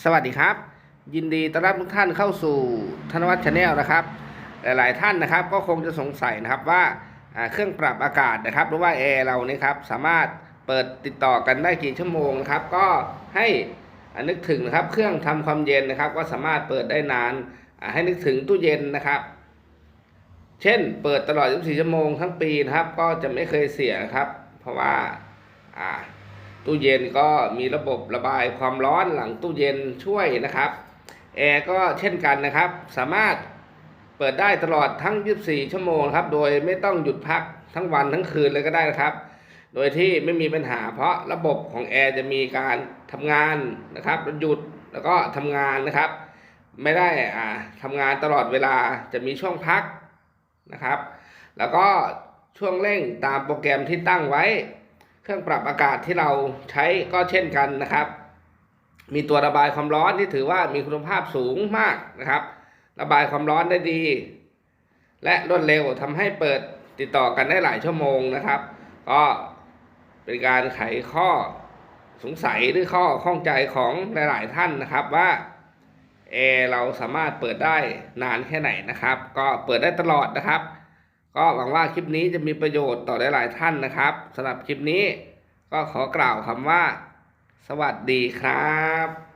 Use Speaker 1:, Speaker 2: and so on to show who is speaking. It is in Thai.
Speaker 1: สวัสดีครับ ยินดีต้อนรับทุกท่านเข้าสู่ธนวัฒน์ชาแนลนะครับ หลายๆท่านนะครับ ก็คงจะสงสัยนะครับว่าเครื่องปรับอากาศนะครับ หรือว่าแอร์เรานี่ครับสามารถเปิดติดต่อกันได้กี่ชั่วโมงนะครับ ก็ให้นึกถึงนะครับ เครื่องทำความเย็นนะครับ ก็สามารถเปิดได้นานให้นึกถึงตู้เย็นนะครับ เช่น เปิดตลอด 24 ชั่วโมงทั้งปีนะครับ ก็จะไม่เคยเสียครับ เพราะว่าอ่า ตู้เย็นก็มีระบบระบายความร้อนหลังตู้เย็นช่วยนะครับแอร์ก็เช่นกันนะครับ สามารถเปิดได้ตลอดทั้ง 24 ชั่วโมงครับ โดยไม่ต้องหยุดพักทั้งวันทั้งคืนเลยก็ได้นะครับ โดยที่ไม่มีปัญหาเพราะระบบของแอร์จะมีการทำงานนะครับหยุดแล้วก็ทำงานนะครับ ไม่ได้อ่าทำงานตลอดเวลาจะมีช่วงพักนะครับ แล้วก็ช่วงเร่งตามโปรแกรมที่ตั้งไว้ เครื่องปรับอากาศที่เราใช้ก็เช่นกันนะครับ มีตัวระบายความร้อนที่ถือว่ามีคุณภาพสูงมากนะครับ ระบายความร้อนได้ดี และรวดเร็วทำให้เปิดติดต่อกันได้หลายชั่วโมงนะครับ ก็เป็นการไขข้อสงสัยหรือข้อข้องใจของหลาย ๆ ท่านนะครับว่าแอร์เราสามารถเปิดได้นานแค่ไหนนะครับ ก็เปิดได้ตลอดนะครับ ก็หวังว่าคลิปนี้จะมีประโยชน์ต่อหลายๆท่านนะครับสำหรับคลิปนี้ก็ขอกล่าวคำว่า สวัสดีครับ